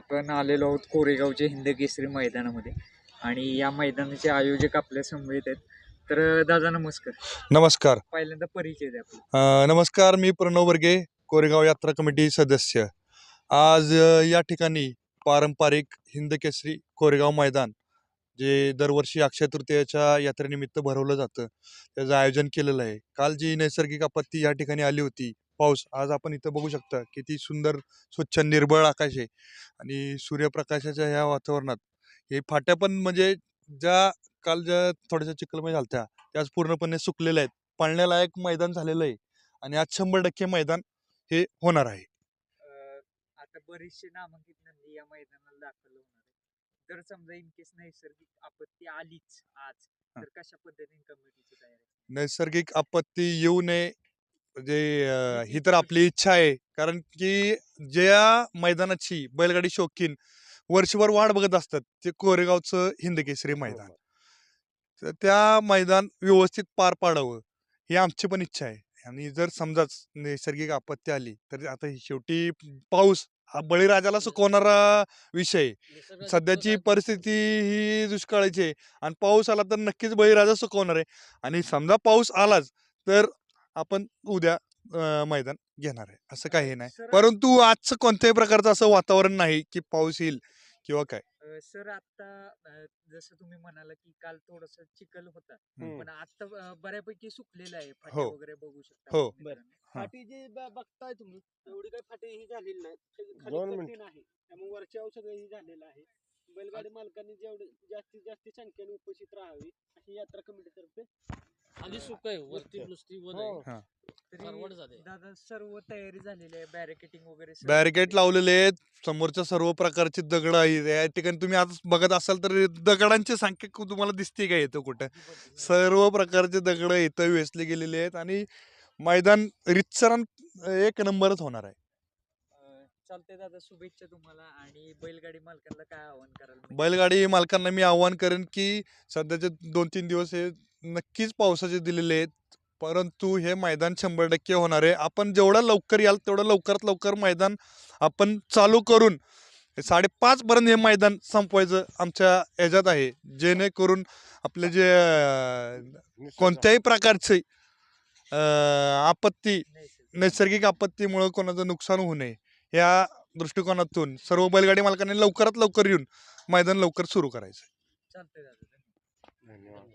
आपण आलेलो आहोत कोरेगावच्या हिंद केसरी मैदानामध्ये. आणि या मैदानाचे आयोजक आपल्या समवेत आहेत. तर दादा नमस्कार. नमस्कार. पहिल्यांदा परिचय द्या आपला अ, नमस्कार मी प्रणव वर्गे कोरेगाव यात्रा कमिटी सदस्य. आज अ, या ठिकाणी पारंपरिक हिंद केसरी कोरेगाव मैदान जे दरवर्षी अक्षय तृतीयाच्या यात्रेनिमित्त भरवलं जातं. त्याचं आयोजन केलेलं आहे. काल जी नैसर्गिक आपत्ती या ठिकाणी आली होती पाऊस आज आपण इथं बघू शकता किती सुंदर स्वच्छ निर्बळ आकाश आहे. आणि सूर्यप्रकाशाच्या ह्या वातावरणात हे फाट्या पण म्हणजे ज्या काल ज्या थोड्याशा चिखलमय झालत्या त्या आज पूर्णपणे सुकलेल्या आहेत. पाळण्यालायक मैदान झालेलं आहे. आणि आज शंभर टक्के मैदान हे होणार आहे. आता बरीचशी नामांकित नंदी या मैदानाला दाखल होणार जर समजा इन केस नैसर्गिक आपत्ती आलीच आज हा. तर कशा पद्धतीने कमिटीची तयारी? नैसर्गिक आपत्ती येऊ नये म्हणजे अं, ही तर आपली इच्छा आहे कारण की ज्या मैदानाची बैलगाडी शौकीन वर्षभर वाट बघत असतात ते कोरेगावचं हिंदकेसरी मैदान तर त्या मैदान व्यवस्थित पार पाडावं ही आमची पण इच्छा आहे आणि जर समजाच नैसर्गिक आपत्ती आली तर आता ही शेवटी पाऊस हा बळीराजाला सुकवणारा विषय. सध्याची परिस्थिती ही दुष्काळाची आहे आणि पाऊस आला तर नक्कीच बळीराजा सुकवणार आहे. आणि समजा पाऊस आलाच तर आपण उद्या अं, मैदान घेणार आहे. असं काही नाही. परंतु आजचं कोणत्याही प्रकारचं असं वातावरण नाही की पाऊस येईल. किंवा काय? सर आता जसं तुम्ही म्हणाला की काल थोडस चिखल होता. हम्म. पण आता बऱ्यापैकी सुकलेलं आहे फाट्या हो. वगैरे बघू शकता हो. मित्रांनो. हा. फाटी जी ब- बघताय तुम्ही एवढी काही फाटी ही झालेली नाही. सगळी खाली दोन कठीण आहे. त्यामुळे वरच्यावर सगळं ही झालेलं आहे. बैलगाडी मालकांनी जेवढे जास्तीत जास्त संख्येने उपस्थित राहावी अशी यात्रा कमिटीतर्फे खाली सुक आहे. वरती नुसती वन आहे. हो. तरी फॉरवर्ड झाले. दादा सर्व तयारी झालेली आहे बॅरिकेटिंग वगैरे सर्व बॅरिकेड लावलेले आहेत समोरच्या सर्व प्रकारची दगड आहेत या ठिकाणी तुम्ही आज बघत असाल तर दगडांची संख्या कु- तुम्हाला दिसते का येतं कुठं. सर्व प्रकारचे दगड इथं वेचले गेलेले आहेत आणि मैदान रितसरान एक नंबरच होणार आहे अं, चालतंय दादा शुभेच्छा तुम्हाला आणि बैलगाडी मालकांना काय आवाहन कराल म्हणजे? बैलगाडी मालकांना मी आव्हान करेन की सध्याचे दोन तीन दिवस हे नक्कीच पावसाचे दिलेले आहेत परंतु हे मैदान शंभर टक्के होणार आहे आपण जेवढं लवकर याल तेवढं लवकरात लवकर मैदान आपण चालू करून हे साडेपाच पर्यंत हे मैदान संपवायचं आमच्या ह्याच्यात आहे जेणेकरून आपले जे कोणत्याही प्रकारचे आपत्ती नैसर्गिक. आपत्तीमुळे कोणाचं नुकसान होऊ नये या दृष्टिकोनातून सर्व बैलगाडी मालकांनी लवकरात लवकर येऊन मैदान लवकर सुरू करायचं. धन्यवाद